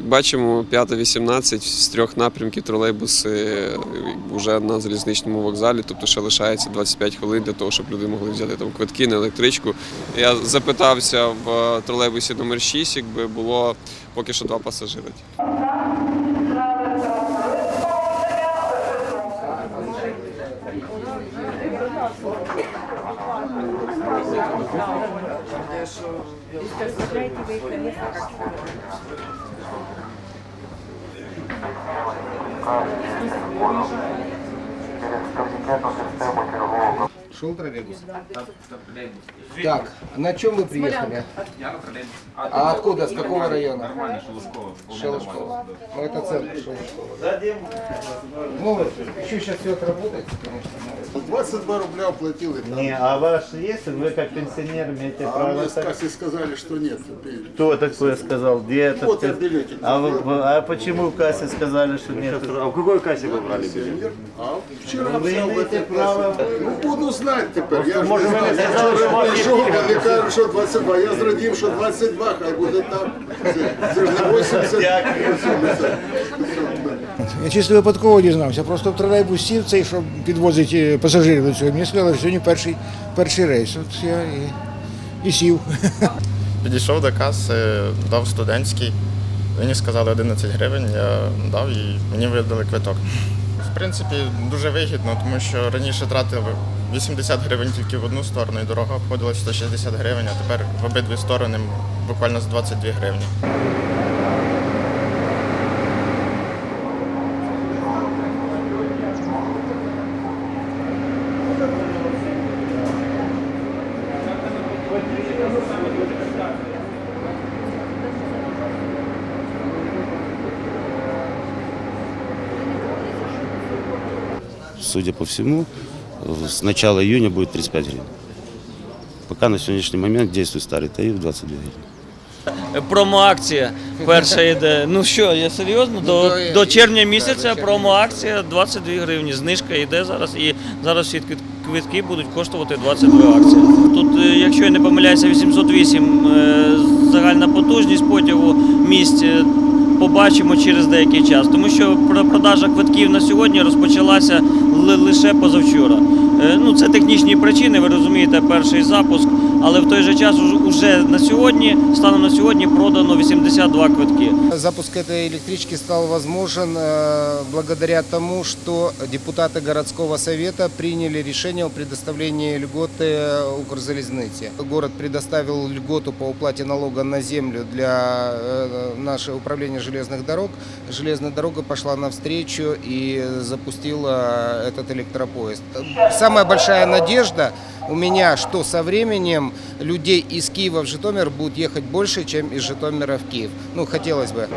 бачимо, 5.18 з трьох напрямків тролейбуси вже на залізничному вокзалі, тобто ще лишається 25 хвилин для того, щоб люди могли взяти там квитки на електричку. Я запитався в тролейбусі номер 6, якби було поки що два пасажири. Президенту Шел троллейбус? Так, на чем вы приехали? А откуда, с какого района? Шелушково. Ну это центр Шелушково. Ну, еще сейчас все отработает, конечно. 22 рубля оплатил. и там. Не, а ваш есть? Вы как пенсионер имеете А право... мне с так- сказали, что нет. Кто такое сказал? Где этот? Вот я билетик. А, вы- а почему в кассе сказали, что нет? А в какой кассе вы брали билет? А вчера Вы взял в имеете этой право- знать тепер. Я ж може, не ви не знаю. сказали, що у вас є Прийшов, вони кажуть, що 22. Я зрадів, що 22, хай буде там. Це, це ж не 80. Я чисто випадково дізнався. Просто в тролейбус сів цей, щоб підвозити пасажирів до цього. Мені сказали, що сьогодні перший, перший рейс. От я і, і сів. Підійшов до каси, дав студентський. Мені сказали 11 гривень, я дав і мені видали квиток. В принципі, дуже вигідно, тому що раніше тратили 80 гривень тільки в одну сторону, і дорога обходилась 160 гривень, а тепер в обидві сторони буквально з 22 гривні. Судя по всему, с начала июня будет 35 гривен. Пока на сегодняшний момент действует старый тариф 22 гривны. Промо-акція перша йде. Ну що, я серйозно? До, до- до червня місяця промо-акція 22 гривні. Знижка йде зараз і зараз всі квитки будуть коштувати 22 акції. Тут, е, якщо я не помиляюся, 808 е, загальна потужність потягу місць е, Побачимо через деякий час, тому що про- продажа квитків на сьогодні розпочалася ли- лише позавчора. Е, Ну це технічні причини, ви розумієте, перший запуск, але в той же час уж- уже на сьогодні, станом на сьогодні, продано 82 квитки. Запуск этой электрички стал возможен э, благодаря тому, что депутаты городского совета приняли решение о предоставлении льготы э, Укрзалезнице. Город предоставил льготу по уплате налога на землю для э, нашего управления железных дорог. Железная дорога пошла навстречу и запустила этот электропоезд. Самая большая надежда у меня, что со временем людей из Киева в Житомир будет ехать больше, чем из Житомира в Киев. Ну, хотелось бы.